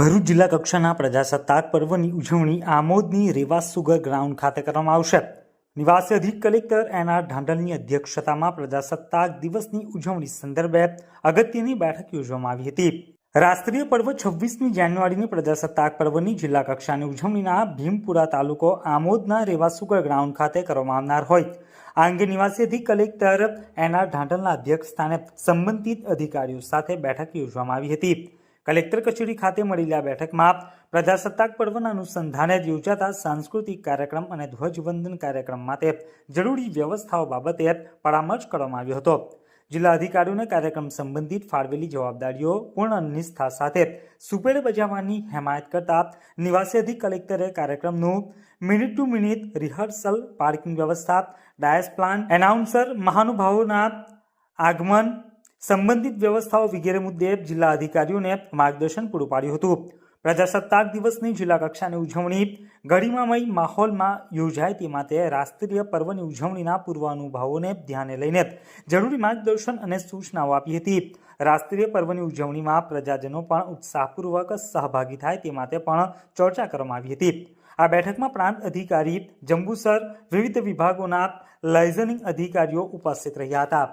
ભરૂચ જિલ્લા કક્ષાના પ્રજાસત્તાક પર્વની ઉજવણી આમોદની રેવા સુગર ગ્રાઉન્ડ ખાતે કરવામાં આવશે. નિવાસી અધિક કલેક્ટર એન આર ઢાંડલની અધ્યક્ષતામાં પ્રજાસત્તાક દિવસની ઉજવણી સંદર્ભે અગત્યની બેઠક યોજવામાં આવી હતી. રાષ્ટ્રીય પર્વ છવ્વીસમી જાન્યુઆરીની પ્રજાસત્તાક પર્વની જિલ્લા કક્ષાની ઉજવણીના ભીમપુરા તાલુકો આમોદના રેવા સુગર ગ્રાઉન્ડ ખાતે કરવામાં આવનાર હોય. આ અંગે નિવાસી અધિક કલેક્ટર એન આર ઢાંડલના અધ્યક્ષસ્થાને સંબંધિત અધિકારીઓ સાથે બેઠક યોજવામાં આવી હતી. કલેક્ટર કચેરી ખાતે મળેલી આ બેઠકમાં પ્રજાસત્તાક પર્વના અનુસંધાને જ યોજાતા સાંસ્કૃતિક કાર્યક્રમ અને ધ્વજવંદન કાર્યક્રમ માટે જરૂરી વ્યવસ્થાઓ બાબતે પરામર્શ કરવામાં આવ્યો હતો. જિલ્લા અધિકારીઓને કાર્યક્રમ સંબંધિત ફાળવેલી જવાબદારીઓ, પૂર્ણ નિષ્ઠા સાથે સુપેડ બજાવવાની હેમાયત કરતા નિવાસી અધિક કલેક્ટરે કાર્યક્રમનું minute to minute rehearsal, parking વ્યવસ્થા, ડાયસ પ્લાન, એનાઉન્સર, મહાનુભાવોના આગમન સંબંધિત વ્યવસ્થાઓ વગેરે મુદ્દે જિલ્લા અધિકારીઓને માર્ગદર્શન પૂરું પાડ્યું હતું. પ્રજાસત્તાક દિવસની જિલ્લા કક્ષાની ઉજવણી ગરિમામય માહોલમાં યોજાય તે માટે રાષ્ટ્રીય પર્વની ઉજવણીના પૂર્વાનુભાવોને ધ્યાને લઈને જરૂરી માર્ગદર્શન અને સૂચનાઓ આપી હતી. રાષ્ટ્રીય પર્વની ઉજવણીમાં પ્રજાજનો પણ ઉત્સાહપૂર્વક સહભાગી થાય તે માટે પણ ચર્ચા કરવામાં આવી હતી. આ બેઠકમાં પ્રાંત અધિકારી, જંબુસર, વિવિધ વિભાગોના લાયઝનિંગ અધિકારીઓ ઉપસ્થિત રહ્યા હતા.